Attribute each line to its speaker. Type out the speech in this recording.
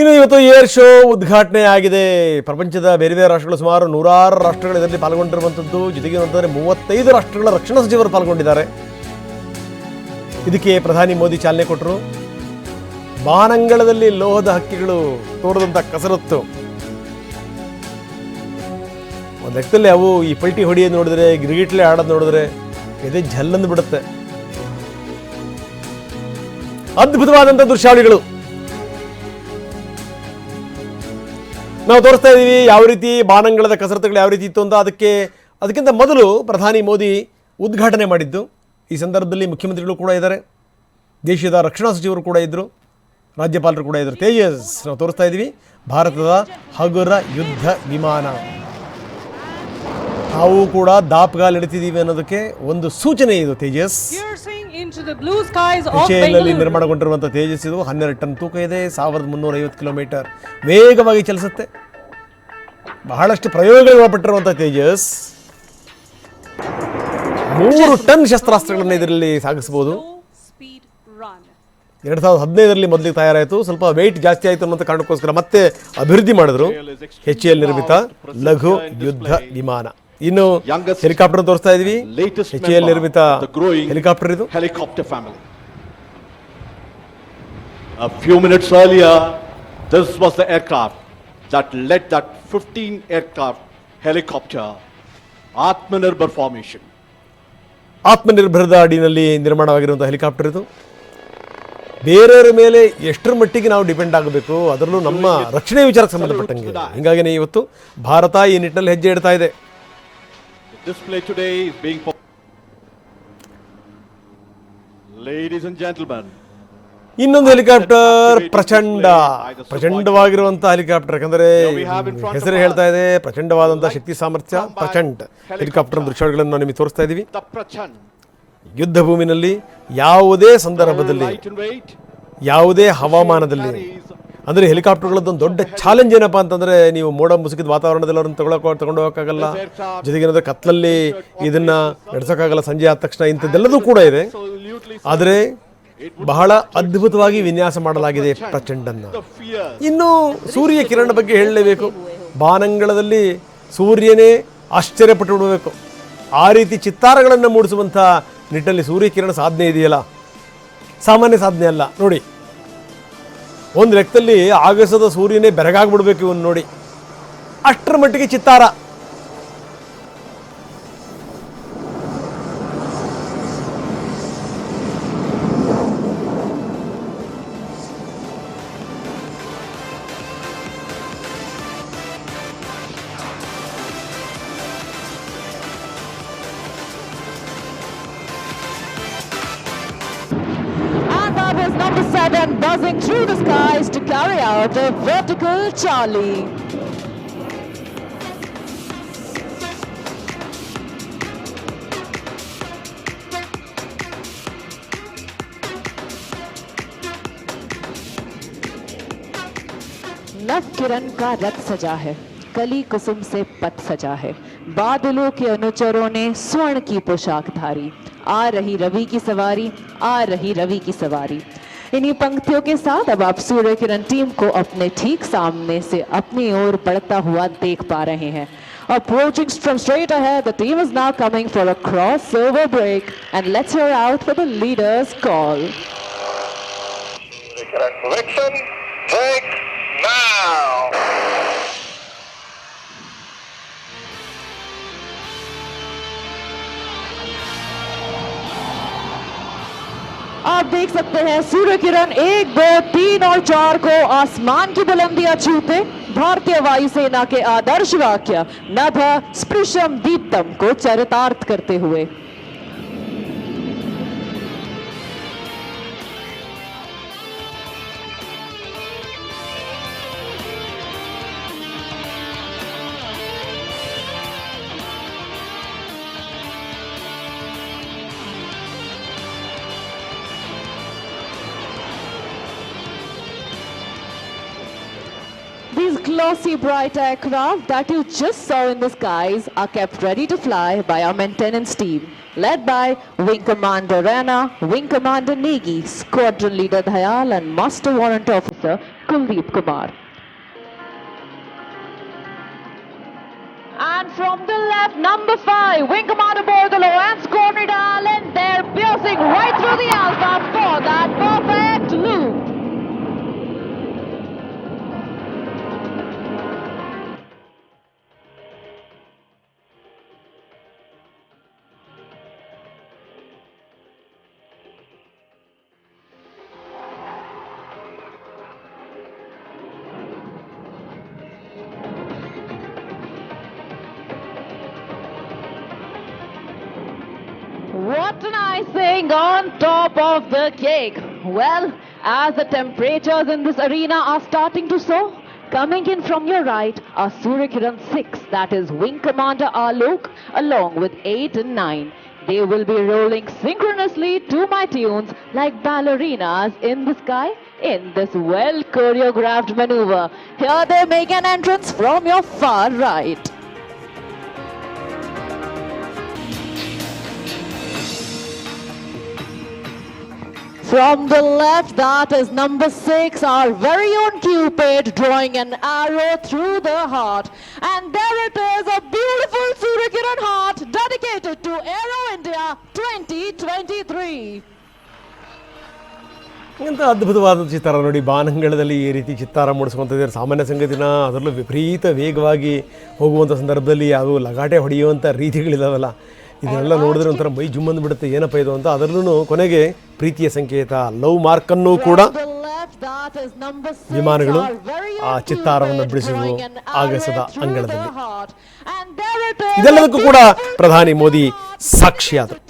Speaker 1: ಇನ್ನು ಇವತ್ತು air show ಉದ್ಘಾಟನೆ ಆಗಿದೆ. ಪ್ರಪಂಚದ ಬೇರೆ ಬೇರೆ ರಾಷ್ಟ್ರಗಳು ಸುಮಾರು ನೂರಾರು ರಾಷ್ಟ್ರಗಳು ಇದರಲ್ಲಿ ಪಾಲ್ಗೊಂಡಿರುವಂಥದ್ದು. ಜೊತೆಗೆ ಅಂತಂದರೆ ಮೂವತ್ತೈದು ರಾಷ್ಟ್ರಗಳ ರಕ್ಷಣಾ ಸಚಿವರು ಪಾಲ್ಗೊಂಡಿದ್ದಾರೆ. ಇದಕ್ಕೆ ಪ್ರಧಾನಿ ಮೋದಿ ಚಾಲನೆ ಕೊಟ್ಟರು ಬಾನಂಗಳದಲ್ಲಿ ಲೋಹದ ಹಕ್ಕಿಗಳು ತೋರದಂಥ ಕಸರತ್ತು. ಒಂದು ಲೆಕ್ಕದಲ್ಲಿ ಅವು ಈ ಪಲ್ಟಿ ಹೊಡಿಯೋದು ನೋಡಿದ್ರೆ, ಗಿರಿಗಿಟ್ಲೆ ಆಡೋದು ನೋಡಿದ್ರೆ, ಎದೆ ಜಲ್ಲಂದು ಬಿಡುತ್ತೆ ಅದ್ಭುತವಾದಂಥ ದೃಶ್ಯಾವಳಿಗಳು. ನಾವು ತೋರಿಸ್ತಾ ಇದ್ದೀವಿ ಯಾವ ರೀತಿ ಬಾನಂಗಳದ ಕಸರತ್ತುಗಳು ಯಾವ ರೀತಿ ಇತ್ತು ಅಂತ. ಅದಕ್ಕೆ ಅದಕ್ಕಿಂತ ಮೊದಲು ಪ್ರಧಾನಿ ಮೋದಿ ಉದ್ಘಾಟನೆ ಮಾಡಿದ್ದು. ಈ ಸಂದರ್ಭದಲ್ಲಿ ಮುಖ್ಯಮಂತ್ರಿಗಳು ಕೂಡ ಇದ್ದಾರೆ. ದೇಶದ ರಕ್ಷಣಾ ಸಚಿವರು ಕೂಡ ಇದ್ದರು ರಾಜ್ಯಪಾಲರು ಕೂಡ ಇದ್ದರು ತೇಜಸ್ ನಾವು ತೋರಿಸ್ತಾ ಇದ್ದೀವಿ ಭಾರತದ ಹಗುರ ಯುದ್ಧ ವಿಮಾನ. ನಾವು ಕೂಡ ದಾಪ್ಗಾಲ್ ಇಡ್ತಿದ್ದೀವಿ ಅನ್ನೋದಕ್ಕೆ ಒಂದು ಸೂಚನೆ ಇದು, ತೇಜಸ್. ಎಚ್ಎಎಲ್ನಲ್ಲಿ ನಿರ್ಮಾಣಗೊಂಡಿರುವಂಥ ತೇಜಸ್ ಇದು ಹನ್ನೆರಡು ಟನ್ ತೂಕ ಇದೆ ಸಾವಿರದ ಮುನ್ನೂರ ಐವತ್ತು ಕಿಲೋಮೀಟರ್ ವೇಗವಾಗಿ ಚಲಿಸುತ್ತೆ. ಬಹಳಷ್ಟು ಪ್ರಯೋಗಗಳಿಗೆ ಒಳಪಟ್ಟಿರುವಂಥ ತೇಜಸ್. ಮೂರು ಟನ್ ಶಸ್ತ್ರಾಸ್ತ್ರಗಳನ್ನು ಇದರಲ್ಲಿ ಸಾಗಿಸಬಹುದು. ಎರಡ್ ಸಾವಿರದ ಹದಿನೈದರಲ್ಲಿ ಮೊದಲಿಗೆ ತಯಾರಾಯಿತು. ಸ್ವಲ್ಪ ವೆಯ್ಟ್ ಜಾಸ್ತಿ ಆಯಿತು ಅನ್ನೋ ಕಾರಣಕ್ಕೋಸ್ಕರ ಮತ್ತೆ ಅಭಿವೃದ್ಧಿ ಮಾಡಿದ್ರು. ಎಚ್ ಎಲ್ ನಿರ್ಮಿತ ಲಘು ಯುದ್ಧ ವಿಮಾನ. ಇನ್ನು ಹೆಲಿಕಾಪ್ಟರ್ ತೋರಿಸ್ತಾ ಇದೀವಿ.
Speaker 2: ಹೆಚ್ಎಲ್
Speaker 1: ನಿರ್ಮಿತ ಹೆಲಿಕಾಪ್ಟರ್ ಇದು.
Speaker 2: Helicopter family A few minutes earlier, this was the aircraft that led that 15 aircraft helicopter Atmanirbhar formation.
Speaker 1: ಆತ್ಮನಿರ್ಭರದ ಅಡಿನಲ್ಲಿ ನಿರ್ಮಾಣವಾಗಿರುವಂಥ ಹೆಲಿಕಾಪ್ಟರ್ ಇದು. ಬೇರೆಯವರ ಮೇಲೆ ಎಷ್ಟರ ಮಟ್ಟಿಗೆ ನಾವು ಡಿಪೆಂಡ್ ಆಗಬೇಕು ಅದರಲ್ಲೂ ನಮ್ಮ ರಕ್ಷಣೆ ವಿಚಾರಕ್ಕೆ ಸಂಬಂಧಪಟ್ಟಂಗೆ. ಹಿಂಗಾಗಿನೇ ಇವತ್ತು ಭಾರತ ಈ ನಿಟ್ಟಿನಲ್ಲಿ ಹೆಜ್ಜೆ ಇಡ್ತಾ ಇದೆ.
Speaker 2: Display today is being. Ladies and gentlemen,
Speaker 1: ಇನ್ನೊಂದು ಹೆಲಿಕಾಪ್ಟರ್ ಪ್ರಚಂಡ ಪ್ರಚಂಡವಾಗಿರುವಂತಹ ಹೆಲಿಕಾಪ್ಟರ್ ಯಾಕಂದ್ರೆ ಹೆಸರು ಹೇಳ್ತಾ ಇದೆ ಪ್ರಚಂಡವಾದಂತಹ ಶಕ್ತಿ ಸಾಮರ್ಥ್ಯ ಪ್ರಚಂಡ್. ಹೆಲಿಕಾಪ್ಟರ್ ದೃಶ್ಯಗಳನ್ನು ನಿಮಗೆ ತೋರಿಸ್ತಾ
Speaker 2: ಇದೀವಿ.
Speaker 1: ಯುದ್ಧ ಭೂಮಿನಲ್ಲಿ ಯಾವುದೇ ಸಂದರ್ಭದಲ್ಲಿ ಯಾವುದೇ ಹವಾಮಾನದಲ್ಲಿ ಅಂದರೆ ಹೆಲಿಕಾಪ್ಟರ್ಗಳದ್ದೊಂದು ದೊಡ್ಡ ಚಾಲೆಂಜ್ ಏನಪ್ಪ ಅಂತಂದರೆ ನೀವು ಮೋಡ ಮುಸುಕಿದ ವಾತಾವರಣದಲ್ಲಿ ಅವ್ರನ್ನ ತಗೊಳಕ್ಕೆ ತಗೊಂಡು ಹೋಗೋಕ್ಕಾಗಲ್ಲ. ಜೊತೆಗೆ ಏನಾದ್ರೆ ಕತ್ಲಲ್ಲಿ ಇದನ್ನು ನಡೆಸೋಕ್ಕಾಗಲ್ಲ ಸಂಜೆ ಆದ ತಕ್ಷಣ ಇಂಥದ್ದೆಲ್ಲದೂ ಕೂಡ ಇದೆ. ಆದರೆ ಬಹಳ ಅದ್ಭುತವಾಗಿ ವಿನ್ಯಾಸ ಮಾಡಲಾಗಿದೆ ಪ್ರಚಂಡನ್ನು. ಇನ್ನು ಸೂರ್ಯ ಕಿರಣ ಬಗ್ಗೆ ಹೇಳಲೇಬೇಕು. ಬಾನಂಗಳದಲ್ಲಿ ಸೂರ್ಯನೇ ಆಶ್ಚರ್ಯಪಟ್ಟು ಬಿಡಬೇಕು ಆ ರೀತಿ ಚಿತ್ತಾರಗಳನ್ನು ಮೂಡಿಸುವಂಥ ನಿಟ್ಟಲ್ಲಿ ಸೂರ್ಯಕಿರಣ ಸಾಧನೆ ಇದೆಯಲ್ಲ? ಸಾಮಾನ್ಯ ಸಾಧನೆ ಅಲ್ಲ. ನೋಡಿ. ಒಂದು ಲೆಕ್ಕದಲ್ಲಿ ಆಗಸದ ಸೂರ್ಯನೇ ಬೆರಗಾಗ್ಬಿಡ್ಬೇಕು ಇವನು ನೋಡಿ. ಅಷ್ಟರ ಮಟ್ಟಿಗೆ ಚಿತ್ತಾರ.
Speaker 3: That was number seven buzzing through the skies to carry out a vertical Charlie. नव किरण का रथ सजा है कली कुसुम से पथ सजा है बादलों के अनुचरों ने स्वर्ण की पोशाक धारी आ रही रवि की सवारी आ रही रवि की सवारी इन्हीं पंक्तियों के साथ अब आप सूर्य किरण टीम को अपने ठीक सामने से अपनी ओर बढ़ता हुआ देख पा रहे हैं Approaching from straight ahead, the team is now coming for a crossover break. And let's hear out for the leader's call.
Speaker 4: Correct correction. Break now.
Speaker 3: देख सकते हैं, सूर्य किरण एक, दो, तीन और चार को आसमान की बुलंदियाँ छूते। भारतीय वायुसेना के आदर्श वाक्य नभ स्पृशम दीप्तम को चरितार्थ करते हुए। Glossy bright aircraft that you just saw in the skies are kept ready to fly by our maintenance team, led by Wing Commander Rana, Wing Commander Negi, Squadron Leader Dayal and Master Warrant Officer Kuldeep Kumar. And from the left, number five, Wing Commander Borgalo and Scornida Allen. They're piercing right through the alpha What an icing on top of the cake. Well, as the temperatures in this arena are starting to soar, coming in from your right are Suryakiran 6, that is Wing Commander Alok, along with 8 and 9. They will be rolling synchronously to my tunes like ballerinas in the sky in this well choreographed maneuver. Here they make an entrance from your far right. From the left, that is number six, our very own Cupid, drawing an arrow through the heart. And there it is, a beautiful Suryakiran heart dedicated to Aero India 2023.
Speaker 1: ಇಂಥ ಅದ್ಭುತವಾದ ಚಿತ್ತಾರ ನೋಡಿ ಬಾನಂಗಳದಲ್ಲಿ ಈ ರೀತಿ ಚಿತ್ತಾರ ಮೂಡಿಸುವಂಥದ್ದು ಸಾಮಾನ್ಯ ಸಂಗತಿನ ಅದರಲ್ಲೂ ವಿಪರೀತ ವೇಗವಾಗಿ ಹೋಗುವಂಥ ಸಂದರ್ಭದಲ್ಲಿ ಅದು ಲಗಾಟೆ ಹೊಡೆಯುವಂಥ ರೀತಿಗಳಿದಾವಲ್ಲ ಇದನ್ನೆಲ್ಲ ನೋಡಿದ್ರೆ ಒಂಥರ ಮೈ ಜುಮ್ಮಂದು ಬಿಡುತ್ತೆ ಏನಪ್ಪ ಇದು ಅಂತ. ಅದರಲ್ಲೂ ಕೊನೆಗೆ ಪ್ರೀತಿಯ ಸಂಕೇತ ಲವ್ ಮಾರ್ಕನ್ನು ಕೂಡ
Speaker 3: is number six,
Speaker 1: ವಿಮಾನಗಳು ಆ ಚಿತ್ತಾರವನ್ನು
Speaker 3: an
Speaker 1: ಆಗಸದ ಅಂಗಳದಲ್ಲಿ. ಇದೆಲ್ಲದಕ್ಕೂ ಕೂಡ ಪ್ರಧಾನಿ ಮೋದಿ ಸಾಕ್ಷಿಯಾದರು.